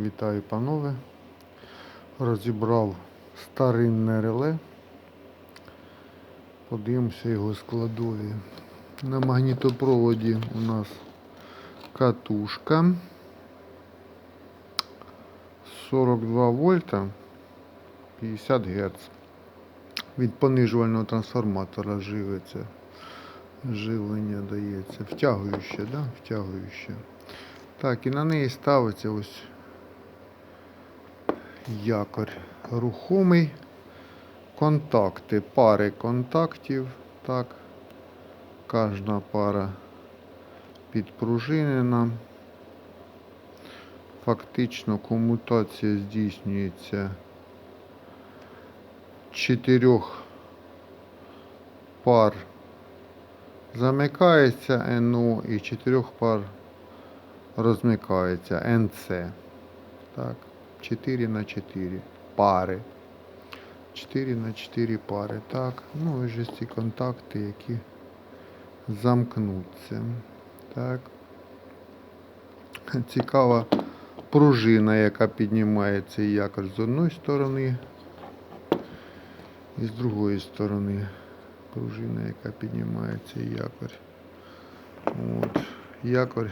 Вітаю, панове. Розібрав старинне реле. Подивимося його складові. На магнітопроводі у нас катушка. 42 вольта 50 Гц. Від понижувального трансформатора живиться. Живлення дається. Втягуюче, да? Втягуюче. Так, і на неї ставиться ось якорь рухомий. Контакти, пари контактів. Так. Кожна пара підпружинена. Фактично комутація здійснюється чотирьох пар замикається НО і чотирьох пар розмикається НЦ. Так, 4 на 4 пари. 4 на 4 пари. Так, ну і ж ці контакти, які замкнуться. Так. Цікава пружина, яка піднімає цей якор з одної сторони і з другої сторони. Пружина, яка піднімає цей якор. От. Якор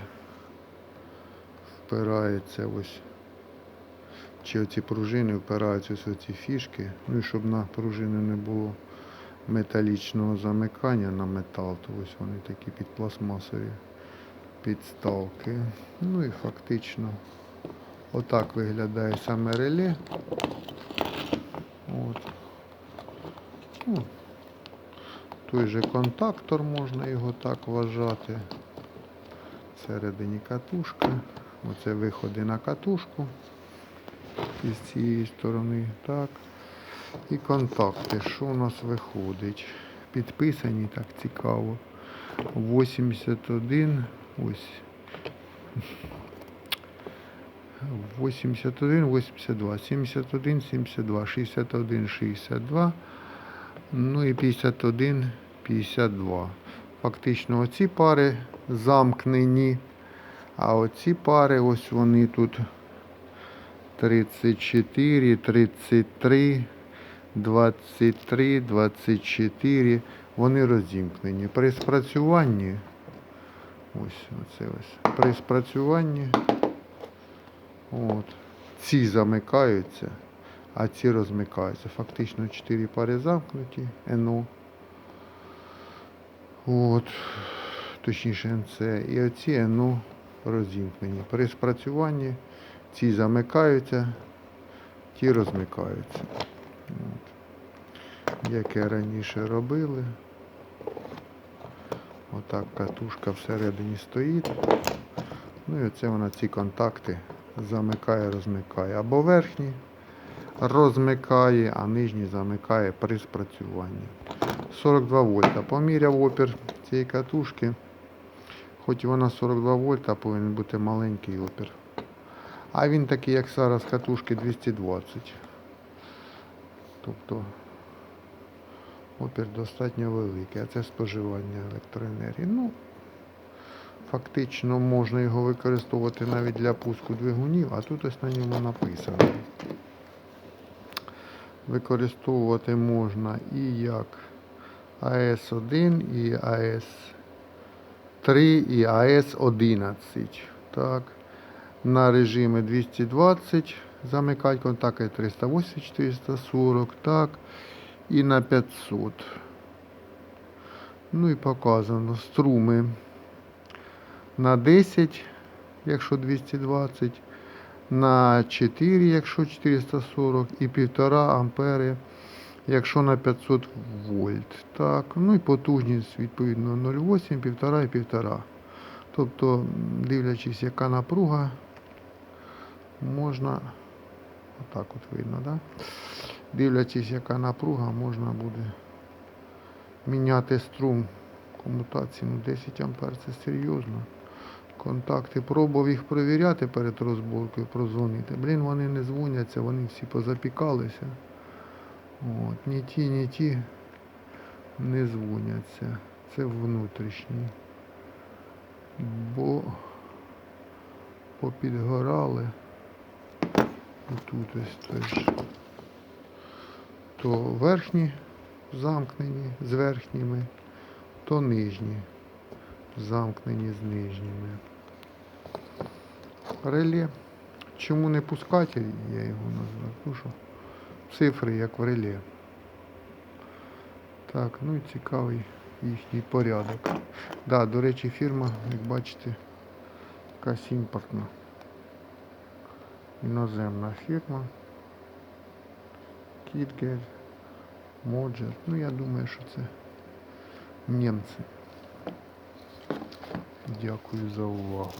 впирається ось. Чи оці пружини впираються ось оці фішки. Ну і щоб на пружини не було металічного замикання на метал, то ось вони такі під пластмасові підставки. Ну і фактично отак виглядає саме реле. От. Ну, той же контактор можна його так вважати. Всередині катушка. Оце виходи на катушку із цієї сторони. Так. І контакти. Що у нас виходить? Підписані так цікаво. 81. Ось. 81, 82, 71, 72, 61, 62. Ну і 51, 52. Фактично оці пари замкнені. А оці пари, ось вони тут 34, 33, 23, 24. Вони розімкнені. При спрацюванні. Ось оце ось. При спрацюванні. От. Ці замикаються, а ці розмикаються. Фактично 4 пари замкнуті, НО. От. Точніше НЦ. І оці НО розімкнені. При спрацюванні ці замикаються, ті розмикаються. От. Яке раніше робили. Отак катушка всередині стоїть. Ну і оце вона ці контакти замикає, розмикає. Або верхні розмикає, а нижні замикає при спрацюванні. 42 вольта. Поміряв опір цієї катушки. Хоч вона 42 вольта, повинен бути маленький опір. А він такий, як зараз катушки 220. Тобто опір достатньо великий, а це споживання електроенергії. Ну, фактично можна його використовувати навіть для пуску двигунів, а тут ось на ньому написано. Використовувати можна і як АС1, і АС3, і АС11. Так. На режимі 220 замикати контакти 380 440, так. І на 500. Ну і показано струми на 10, якщо 220, на 4, якщо 440, і 1,5 ампери, якщо на 500 вольт. Так, ну і потужність відповідно 0,8, 1,5 і 1,5. Тобто, дивлячись, яка напруга, можна, отак от видно, да? Дивлячись, яка напруга, можна буде міняти струм комутації. Ну, 10 ампер це серйозно. Контакти. Пробував їх перевіряти перед розборкою, прозвонити. Блін, вони не дзвоняться, вони всі позапікалися. От. Ні ті, ні ті не дзвоняться. Це внутрішні. Бо попідгорали. Тут ось теж. То верхні замкнені з верхніми, то нижні замкнені з нижніми. Реле. Чому не пускатель, я його назвав? Ну що, цифри як в реле. Так, ну і цікавий їхній порядок. Да, до речі, фірма, як бачите, якась імпортна. Іноземна фірма. Кітгель, Моджер. Ну я думаю, що це німці. Дякую за увагу.